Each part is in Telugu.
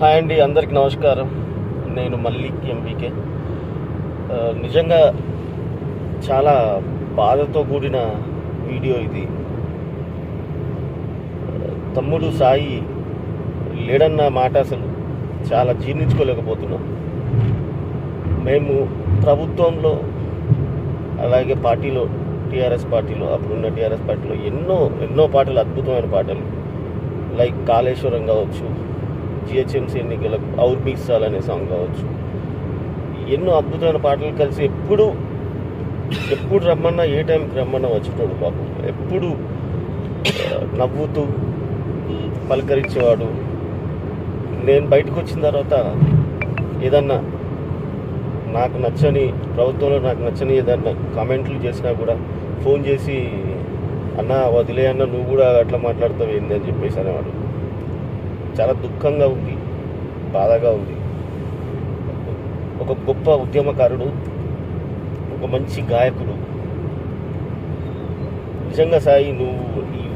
హాయ్ అండి అందరికి నమస్కారం. నేను మల్లిక్ ఎంపీకే నిజంగా చాలా బాధతో కూడిన వీడియో ఇది. తమ్ముడు సాయి లేడన్న మాట అసలు చాలా జీర్ణించుకోలేకపోతున్నాం. మేము ప్రభుత్వంలో అలాగే పార్టీలో టీఆర్ఎస్ పార్టీలో అప్పుడున్న టీఆర్ఎస్ పార్టీలో ఎన్నో ఎన్నో పాటలు అద్భుతమైన పాటలు. లైక్ కాళేశ్వరం కావచ్చు జిహెచ్ఎంసీ ఎన్నికలకు ఔర్ బీసాల్ అనే సాంగ్ కావచ్చు. ఎన్నో అద్భుతమైన పాటలు కలిసి ఎప్పుడు ఎప్పుడు రమ్మన్నా ఏ టైంకి రమ్మన్నా వచ్చేటోడు పాపం. ఎప్పుడు నవ్వుతూ పలకరించేవాడు. నేను బయటకు వచ్చిన తర్వాత ఏదన్నా నాకు నచ్చని ప్రభుత్వంలో నాకు నచ్చని ఏదన్నా కామెంట్లు చేసినా కూడా ఫోన్ చేసి అన్న వదిలే అన్న నువ్వు కూడా అట్లా మాట్లాడతావు ఏంది? అని చెప్పేసి అనేవాడు. చాలా దుఃఖంగా ఉంది బాధగా ఉంది. ఒక గొప్ప ఉద్యమకారుడు ఒక మంచి గాయకుడు. నిజంగా సాయి నువ్వు ఈ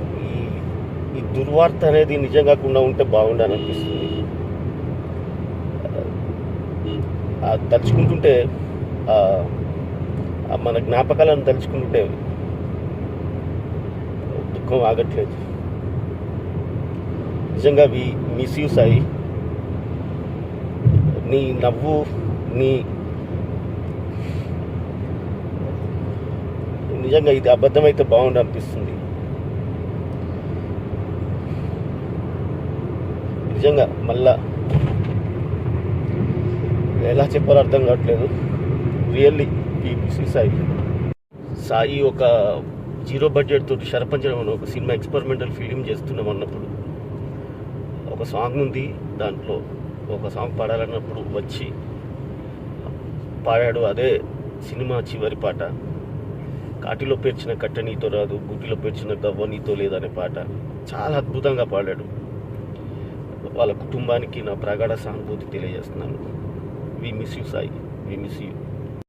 ఈ- దుర్వార్త అనేది నిజం కాకుండా ఉంటే బాగుండని అనిపిస్తుంది తలుచుకుంటుంటే మన జ్ఞాపకాలను తలుచుకుంటుంటే దుఃఖం ఆగట్లేదు. నిజంగా వి మిస్యూస్ అయ్యి సాయి నీ నవ్వు నీ నిజంగా ఇది అబద్ధమైతే బాగుండు అనిపిస్తుంది నిజంగా మళ్ళా ఎలా చెప్పాలో అర్థం కావట్లేదు. రియల్లీ పీపీసీ సాయి సాయి ఒక జీరో బడ్జెట్ తోటి శరపంచడం ఒక సినిమా ఎక్స్పెరిమెంటల్ ఫిలిం చేస్తున్నాం అన్నప్పుడు. ఒక సాంగ్ ఉంది. దాంట్లో ఒక సాంగ్ పాడాలన్నప్పుడు వచ్చి పాడాడు అదే సినిమా చివరి పాట. కాటిలో పేర్చిన కట్ట నీతో రాదు గుడ్డిలో పేర్చిన గవ్వ నీతో లేదనే పాట. చాలా అద్భుతంగా పాడాడు. వాళ్ళ కుటుంబానికి నా ప్రగాఢ సానుభూతి తెలియజేస్తున్నాను. We miss you Sai. We miss you